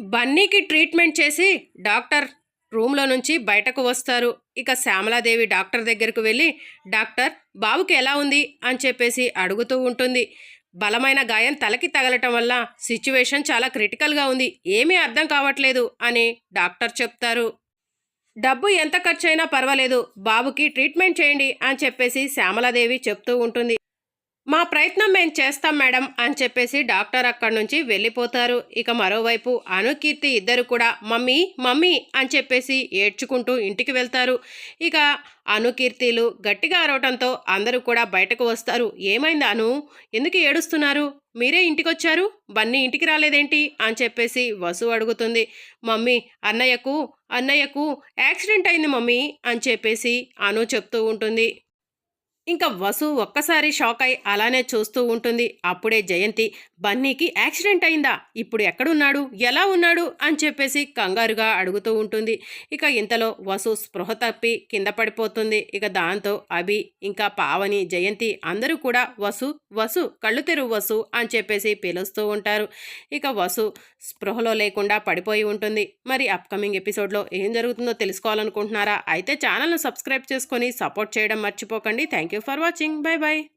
బన్నీకి treatment చేసి doctor రూమ్లో నుంచి బయటకు వస్తారు. ఇక శ్యామలాదేవి డాక్టర్ దగ్గరకు వెళ్ళి డాక్టర్ బాబుకి ఎలా ఉంది? అని చెప్పేసి అడుగుతూ ఉంటుంది. బలమైన గాయం తలకి తగలటం వల్ల సిచ్యువేషన్ చాలా క్రిటికల్గా ఉంది. ఏమీ అర్థం కావట్లేదు అని డాక్టర్ చెప్తారు. డబ్బు ఎంత ఖర్చైనా పర్వాలేదు. బాబుకి ట్రీట్మెంట్ చేయండి అని చెప్పేసి శ్యామలాదేవి చెప్తూ ఉంటుంది. మా ప్రయత్నం మేము చేస్తాం మేడం అని చెప్పేసి డాక్టర్ అక్కడి నుంచి వెళ్ళిపోతారు. ఇక మరోవైపు అనుకీర్తి ఇద్దరు కూడా మమ్మీ మమ్మీ అని చెప్పేసి ఏడ్చుకుంటూ ఇంటికి వెళ్తారు. ఇక అనుకీర్తిలు గట్టిగా అరవటంతో అందరూ కూడా బయటకు వస్తారు. ఏమైంది అను? ఎందుకు ఏడుస్తున్నారు? మీరే ఇంటికి వచ్చారు బన్నీ ఇంటికి రాలేదేంటి? అని చెప్పేసి వసు అడుగుతుంది. మమ్మీ అన్నయ్యకు అన్నయ్యకు యాక్సిడెంట్ అయింది మమ్మీ అని చెప్పేసి అను చెప్తూ ఉంటుంది. ఇంకా వసు ఒక్కసారి షాక్ అయి అలానే చూస్తూ ఉంటుంది. అప్పుడే జయంతి బన్నీకి యాక్సిడెంట్ అయిందా? ఇప్పుడు ఎక్కడున్నాడు? ఎలా ఉన్నాడు? అని చెప్పేసి కంగారుగా అడుగుతూ ఉంటుంది. ఇక ఇంతలో వసు స్పృహ తప్పి కింద పడిపోతుంది. ఇక దాంతో అభి ఇంకా పావని జయంతి అందరూ కూడా వసు వసు కళ్ళు తెరువు వసు అని చెప్పేసి పిలుస్తూ ఉంటారు. ఇక వసు స్పృహలో లేకుండా పడిపోయి ఉంటుంది. మరి అప్కమింగ్ ఎపిసోడ్లో ఏం జరుగుతుందో తెలుసుకోవాలనుకుంటున్నారా? అయితే ఛానల్ను సబ్స్క్రైబ్ చేసుకొని సపోర్ట్ చేయడం మర్చిపోకండి. Thank you for watching. Bye bye.